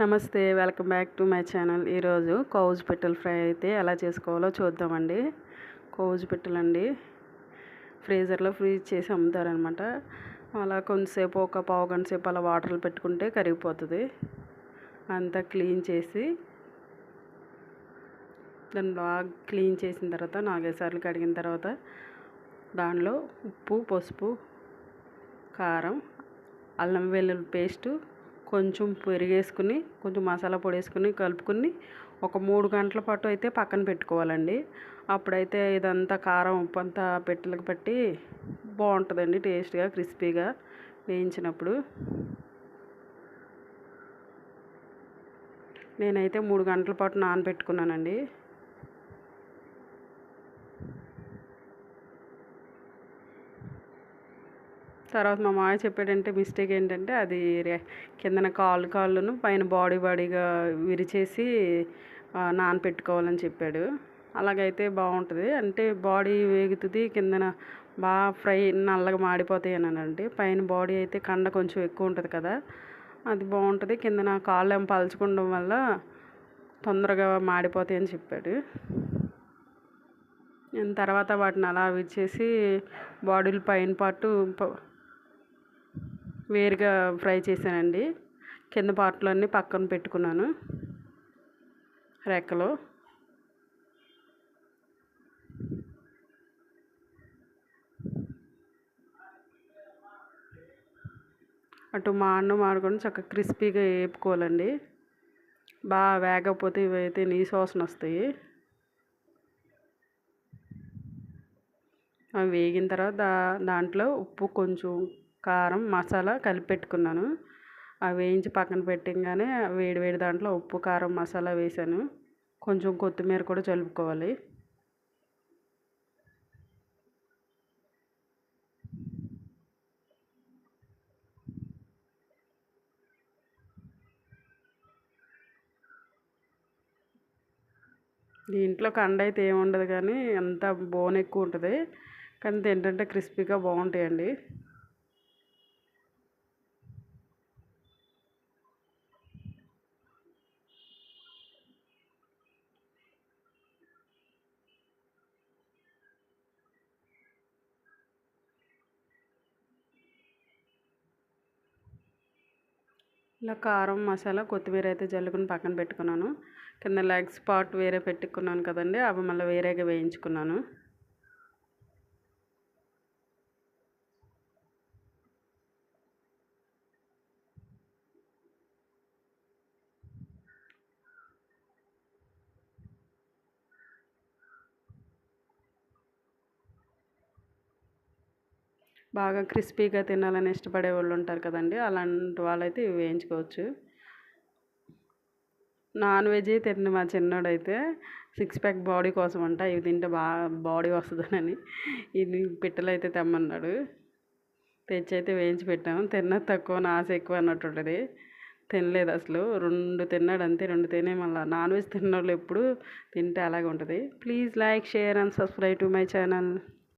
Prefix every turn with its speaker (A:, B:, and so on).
A: నమస్తే welcome back to my channel. ఈరోజు కౌజ్ పిట్టల ఫ్రై అయితే ఎలా చేసుకోవాలో చూద్దామండి. కౌజ్ పిట్టలండి. ఫ్రీజర్లో ఫ్రీజ్ చేసి అమ్ముతారనమాట. అలా కొంతసేపు ఒక పావు గంట సేపు అలా వాటర్లో పెట్టుకుంటే కరిగిపోతుంది. అంతా క్లీన్ చేసి దాన్ని బాగా క్లీన్ చేసిన తర్వాత నాలుగైదు కడిగిన తర్వాత దానిలో ఉప్పు పసుపు కారం అల్లం వెల్లుల్లి పేస్టు కొంచెం పెరిగేసుకుని కొంచెం మసాలా పొడి వేసుకుని కలుపుకుని ఒక మూడు గంటల పాటు అయితే పక్కన పెట్టుకోవాలండి. అప్పుడైతే ఇదంతా కారం ఉప్పు అంతా పెట్టెలకు పట్టి బాగుంటుందండి టేస్ట్గా క్రిస్పీగా వేయించినప్పుడు. నేనైతే మూడు గంటల పాటు నానబెట్టుకున్నానండి. తర్వాత మా మాయ చెప్పాడంటే మిస్టేక్ ఏంటంటే అది కిందన కాళ్ళు కాళ్ళను పైన బాడీ బాడీగా విరిచేసి నానపెట్టుకోవాలని చెప్పాడు. అలాగైతే బాగుంటుంది. అంటే బాడీ వేగుతుంది కిందన బాగా ఫ్రై నల్లగా మాడిపోతాయి అని అంటే పైన బాడీ అయితే కండ కొంచెం ఎక్కువ ఉంటుంది కదా అది బాగుంటుంది. కిందన కాళ్ళు ఏం పలుచుకోవడం వల్ల తొందరగా మాడిపోతాయి అని చెప్పాడు. తర్వాత వాటిని అలా విచ్చేసి బాడీలు పైన పాటు వేరుగా ఫ్రై చేశానండి. కింద పార్ట్లన్నీ పక్కన పెట్టుకున్నాను. రెక్కలు. అటు మా అన్నం మాడుకొని చక్కగా క్రిస్పీగా వేపుకోవాలండి. బాగా వేగకపోతే ఇవైతే నీ శోషణ వస్తాయి. అవి వేగిన తర్వాత దా దాంట్లో ఉప్పు కొంచెం కారం మసాలా కలిపి పెట్టుకున్నాను అవి వేయించి పక్కన పెట్టగానే వేడి వేడి దాంట్లో ఉప్పు కారం మసాలా వేసాను. కొంచెం కొత్తిమీర కూడా చల్లుకోవాలి. దీంట్లో కండ అయితే ఏముండదు కానీ అంత బోన్ ఎక్కువ ఉంటుంది. కానీ ఏంటంటే క్రిస్పీగా బాగుంటాయండి. ఇలా కారం మసాలా కొత్తిమీర అయితే జల్లుకుని పక్కన పెట్టుకున్నాను. కింద లెగ్స్ పార్ట్ వేరే పెట్టుకున్నాను కదండి అవి మళ్ళీ వేరేగా వేయించుకున్నాను. బాగా క్రిస్పీగా తినాలని ఇష్టపడే వాళ్ళు ఉంటారు కదండి. అలాంటి వాళ్ళైతే ఇవి వేయించుకోవచ్చు. నాన్ వెజ్ తిన్న మా చిన్నోడైతే. సిక్స్ ప్యాక్ బాడీ కోసం అంట. ఇవి తింటే బాగా బాడీ వస్తుందని. ఇది పిట్టలు అయితే తెమ్మన్నాడు. తెచ్చి అయితే వేయించి పెట్టాము తిన్న తక్కువ నాశ ఎక్కువ అన్నట్టు ఉంటుంది. తినలేదు అసలు. రెండు తిన్నాడు అంతే. రెండు తినే మళ్ళీ నాన్ వెజ్ తిన్న వాళ్ళు ఎప్పుడు తింటే అలాగే ఉంటుంది. Please like share and subscribe to my channel.